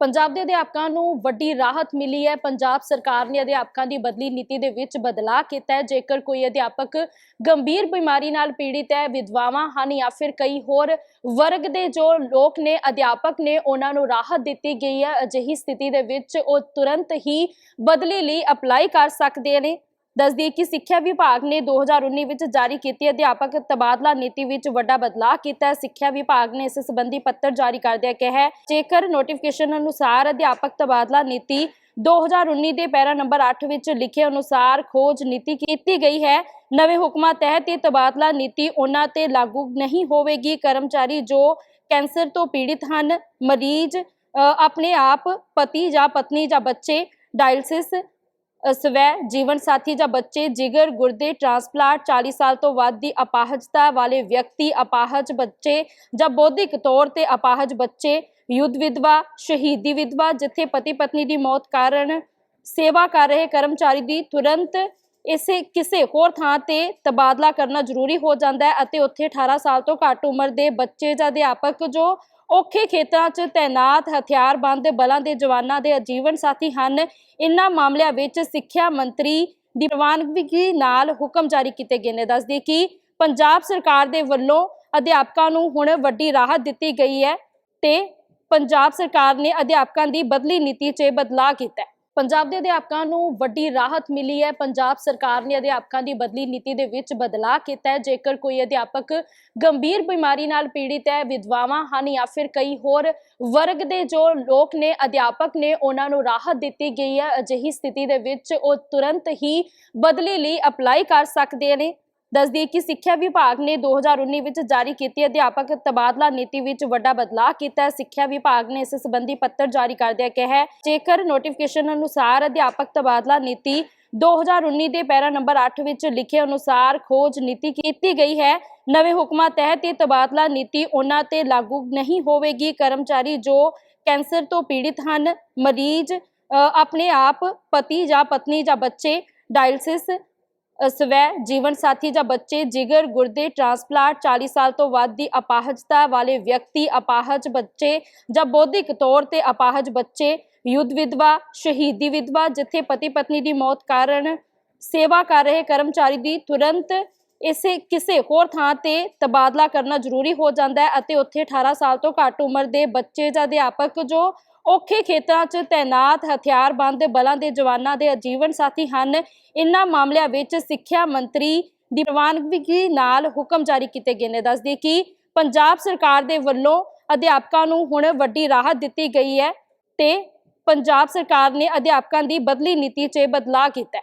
ਪੰਜਾਬ ਦੇ ਅਧਿਆਪਕਾਂ ਨੂੰ ਵੱਡੀ ਰਾਹਤ ਮਿਲੀ ਹੈ। ਪੰਜਾਬ ਸਰਕਾਰ ਨੇ ਅਧਿਆਪਕਾਂ ਦੀ ਬਦਲੀ ਨੀਤੀ ਦੇ ਵਿੱਚ ਬਦਲਾਅ ਕੀਤਾ ਹੈ। ਜੇਕਰ ਕੋਈ ਅਧਿਆਪਕ ਗੰਭੀਰ ਬਿਮਾਰੀ ਨਾਲ ਪੀੜਿਤ ਹੈ, ਵਿਧਵਾਵਾਂ ਹਨ ਜਾਂ ਫਿਰ ਕਈ ਹੋਰ ਵਰਗ ਦੇ ਜੋ ਲੋਕ ਨੇ, ਅਧਿਆਪਕ ਨੇ, ਉਹਨਾਂ ਨੂੰ ਰਾਹਤ ਦਿੱਤੀ ਗਈ ਹੈ। ਅਜਿਹੀ ਸਥਿਤੀ ਦੇ ਵਿੱਚ ਉਹ ਤੁਰੰਤ ਹੀ ਬਦਲੀ ਲਈ ਅਪਲਾਈ ਕਰ ਸਕਦੇ ਨੇ। ਦੱਸਦੀ ਕਿ ਸਿੱਖਿਆ ਵਿਭਾਗ ਨੇ 2019 ਵਿੱਚ ਜਾਰੀ ਕੀਤੀ ਅਧਿਆਪਕ ਤਬਾਦਲਾ ਨੀਤੀ ਵਿੱਚ ਵੱਡਾ ਬਦਲਾਅ ਕੀਤਾ। ਹੈ ਸਿੱਖਿਆ ਵਿਭਾਗ ਨੇ ਇਸ ਸੰਬੰਧੀ ਪੱਤਰ ਜਾਰੀ ਕਰਦਿਆਂ ਕਿਹਾ ਹੈ ਜੇਕਰ ਨੋਟੀਫਿਕੇਸ਼ਨ ਅਨੁਸਾਰ ਅਧਿਆਪਕ ਤਬਾਦਲਾ ਨੀਤੀ 2019 ਦੇ ਪੈਰਾ ਨੰਬਰ 8 ਵਿੱਚ ਲਿਖੇ ਅਨੁਸਾਰ ਖੋਜ ਨੀਤੀ ਕੀਤੀ ਗਈ ਹੈ, ਨਵੇਂ ਹੁਕਮਾਂ ਤਹਿਤ ਇਹ ਤਬਾਦਲਾ ਨੀਤੀ ਉਹਨਾਂ ਤੇ ਲਾਗੂ ਨਹੀਂ ਹੋਵੇਗੀ। ਕਰਮਚਾਰੀ ਜੋ ਕੈਂਸਰ ਤੋਂ ਪੀੜਿਤ ਹਨ, ਮਰੀਜ਼ ਆਪਣੇ ਆਪ, ਪਤੀ ਜਾਂ ਪਤਨੀ ਜਾਂ ਬੱਚੇ ਡਾਇਲਸਿਸ ਸਵੈ ਜੀਵਨ ਸਾਥੀ ਜਾਂ ਬੱਚੇ ਜਿਗਰ, ਗੁਰਦੇ, ਟ੍ਰਾਂਸਪਲਾਂਟ 40 ਸਾਲ ਤੋਂ ਵੱਧ ਦੀ ਅਪਾਹਜਤਾ ਵਾਲੇ ਵਿਅਕਤੀ, ਅਪਾਹਜ ਬੱਚੇ ਜਾਂ ਬੌਧਿਕ ਤੌਰ ਤੇ ਅਪਾਹਜ ਬੱਚੇ, ਯੁੱਧ ਵਿਧਵਾ, ਸ਼ਹੀਦੀ ਵਿਧਵਾ, ਜਿੱਥੇ ਪਤੀ ਪਤਨੀ ਦੀ ਮੌਤ ਕਾਰਨ ਸੇਵਾ ਕਰ ਰਹੇ ਕਰਮਚਾਰੀ ਦੀ ਤੁਰੰਤ ਇਸੇ ਕਿਸੇ ਹੋਰ ਥਾਂ ਤੇ ਤਬਾਦਲਾ ਕਰਨਾ ਜ਼ਰੂਰੀ ਹੋ ਜਾਂਦਾ ਹੈ ਅਤੇ ਉੱਥੇ 18 ਸਾਲ ਤੋਂ ਘੱਟ ਉਮਰ ਦੇ ਬੱਚੇ ਜਾਂ ਅਧਿਆਪਕ ਜੋ ਔਖੇ ਖੇਤਰਾਂ 'ਚ ਤਾਇਨਾਤ ਹਥਿਆਰਬੰਦ ਬਲਾਂ ਦੇ ਜਵਾਨਾਂ ਦੇ ਅਜੀਵਨ ਸਾਥੀ ਹਨ। ਇਨ੍ਹਾਂ ਮਾਮਲਿਆਂ ਵਿੱਚ ਸਿੱਖਿਆ ਮੰਤਰੀ ਦੀ ਪ੍ਰਵਾਨਗੀ ਨਾਲ ਹੁਕਮ ਜਾਰੀ ਕੀਤੇ ਗਏ ਨੇ। ਦੱਸਦੀ ਕਿ ਪੰਜਾਬ ਸਰਕਾਰ ਦੇ ਵੱਲੋਂ ਅਧਿਆਪਕਾਂ ਨੂੰ ਹੁਣ ਵੱਡੀ ਰਾਹਤ ਦਿੱਤੀ ਗਈ ਹੈ ਤੇ ਪੰਜਾਬ ਸਰਕਾਰ ਨੇ ਅਧਿਆਪਕਾਂ ਦੀ ਬਦਲੀ ਨੀਤੀ 'ਚ ਬਦਲਾਅ ਕੀਤਾ ਪੰਜਾਬ ਦੇ ਅਧਿਆਪਕਾਂ ਨੂੰ ਵੱਡੀ ਰਾਹਤ ਮਿਲੀ ਹੈ। ਪੰਜਾਬ ਸਰਕਾਰ ਨੇ ਅਧਿਆਪਕਾਂ ਦੀ ਬਦਲੀ ਨੀਤੀ ਦੇ ਵਿੱਚ ਬਦਲਾਅ ਕੀਤਾ ਹੈ। ਜੇਕਰ ਕੋਈ ਅਧਿਆਪਕ ਗੰਭੀਰ ਬਿਮਾਰੀ ਨਾਲ ਪੀੜਿਤ ਹੈ, ਵਿਧਵਾਵਾਂ ਹਨ ਜਾਂ ਫਿਰ ਕਈ ਹੋਰ ਵਰਗ ਦੇ ਜੋ ਲੋਕ ਨੇ, ਅਧਿਆਪਕ ਨੇ ਉਹਨਾਂ ਨੂੰ ਰਾਹਤ ਦਿੱਤੀ ਗਈ ਹੈ। ਅਜਿਹੀ ਸਥਿਤੀ ਦੇ ਵਿੱਚ ਉਹ ਤੁਰੰਤ ਹੀ ਬਦਲੀ ਲਈ ਅਪਲਾਈ ਕਰ ਸਕਦੇ ਨੇ। ਦੱਸਦੀ ਕਿ ਸਿੱਖਿਆ ਵਿਭਾਗ ਨੇ 2019 ਵਿੱਚ ਜਾਰੀ ਕੀਤੀ ਅਧਿਆਪਕ ਤਬਾਦਲਾ ਨੀਤੀ ਵਿੱਚ ਵੱਡਾ ਬਦਲਾਅ ਕੀਤਾ ਸਿੱਖਿਆ ਵਿਭਾਗ ਨੇ ਇਸ ਸੰਬੰਧੀ ਪੱਤਰ ਜਾਰੀ ਕਰਦਿਆਂ ਕਿਹਾ ਹੈ ਜੇਕਰ ਨੋਟੀਫਿਕੇਸ਼ਨ ਅਨੁਸਾਰ ਅਧਿਆਪਕ ਤਬਾਦਲਾ ਨੀਤੀ 2019 ਦੇ ਪੈਰਾ ਨੰਬਰ 8 ਵਿੱਚ ਲਿਖੇ ਅਨੁਸਾਰ ਖੋਜ ਨੀਤੀ ਕੀਤੀ ਗਈ ਹੈ ਨਵੇਂ ਹੁਕਮਾਂ ਤਹਿਤ ਇਹ ਤਬਾਦਲਾ ਨੀਤੀ ਉਹਨਾਂ ਤੇ ਲਾਗੂ ਨਹੀਂ ਹੋਵੇਗੀ। ਕਰਮਚਾਰੀ ਜੋ ਕੈਂਸਰ ਤੋਂ ਪੀੜਿਤ ਹਨ ਮਰੀਜ਼ ਅ, ਆਪਣੇ ਆਪ ਪਤੀ ਜਾਂ ਪਤਨੀ ਜਾਂ ਬੱਚੇ ਡਾਇਲਸਿਸ ਸਵੈ ਜੀਵਨ ਸਾਥੀ ਜਾਂ ਬੱਚੇ ਜਿਗਰ, ਗੁਰਦੇ ਟ੍ਰਾਂਸਪਲਾਂਟ 40 ਸਾਲ ਤੋਂ ਵੱਧ ਦੀ ਅਪਾਹਜਤਾ ਵਾਲੇ ਵਿਅਕਤੀ, ਅਪਾਹਜ ਬੱਚੇ ਜਾਂ ਬੌਧਿਕ ਤੌਰ ਤੇ ਅਪਾਹਜ ਬੱਚੇ, ਯੁੱਧ ਵਿਧਵਾ, ਸ਼ਹੀਦੀ ਵਿਧਵਾ ਜਿੱਥੇ ਪਤੀ ਪਤਨੀ ਦੀ ਮੌਤ ਕਾਰਨ ਸੇਵਾ ਕਰ ਰਹੇ ਕਰਮਚਾਰੀ ਦੀ ਤੁਰੰਤ ਇਸੇ ਕਿਸੇ ਹੋਰ ਥਾਂ ਤੇ ਤਬਾਦਲਾ ਕਰਨਾ ਜ਼ਰੂਰੀ ਹੋ ਜਾਂਦਾ ਹੈ ਅਤੇ ਉੱਥੇ 18 ਸਾਲ ਤੋਂ ਘੱਟ ਉਮਰ ਦੇ ਬੱਚੇ ਜਾਂ ਅਧਿਆਪਕ ਜੋ ਔਖੇ ਖੇਤਰਾਂ 'ਚ ਤਾਇਨਾਤ ਹਥਿਆਰਬੰਦ ਬਲਾਂ ਦੇ ਜਵਾਨਾਂ ਦੇ ਅਜੀਵਨ ਸਾਥੀ ਹਨ। ਇਨ੍ਹਾਂ ਮਾਮਲਿਆਂ ਵਿੱਚ ਸਿੱਖਿਆ ਮੰਤਰੀ ਦੀ ਪ੍ਰਵਾਨਗੀ ਨਾਲ ਹੁਕਮ ਜਾਰੀ ਕੀਤੇ ਗਏ ਨੇ। ਦੱਸਦੀ ਕਿ ਪੰਜਾਬ ਸਰਕਾਰ ਦੇ ਵੱਲੋਂ ਅਧਿਆਪਕਾਂ ਨੂੰ ਹੁਣ ਵੱਡੀ ਰਾਹਤ ਦਿੱਤੀ ਗਈ ਹੈ ਤੇ ਪੰਜਾਬ ਸਰਕਾਰ ਨੇ ਅਧਿਆਪਕਾਂ ਦੀ ਬਦਲੀ ਨੀਤੀ 'ਚ ਬਦਲਾਅ ਕੀਤਾ ਹੈ।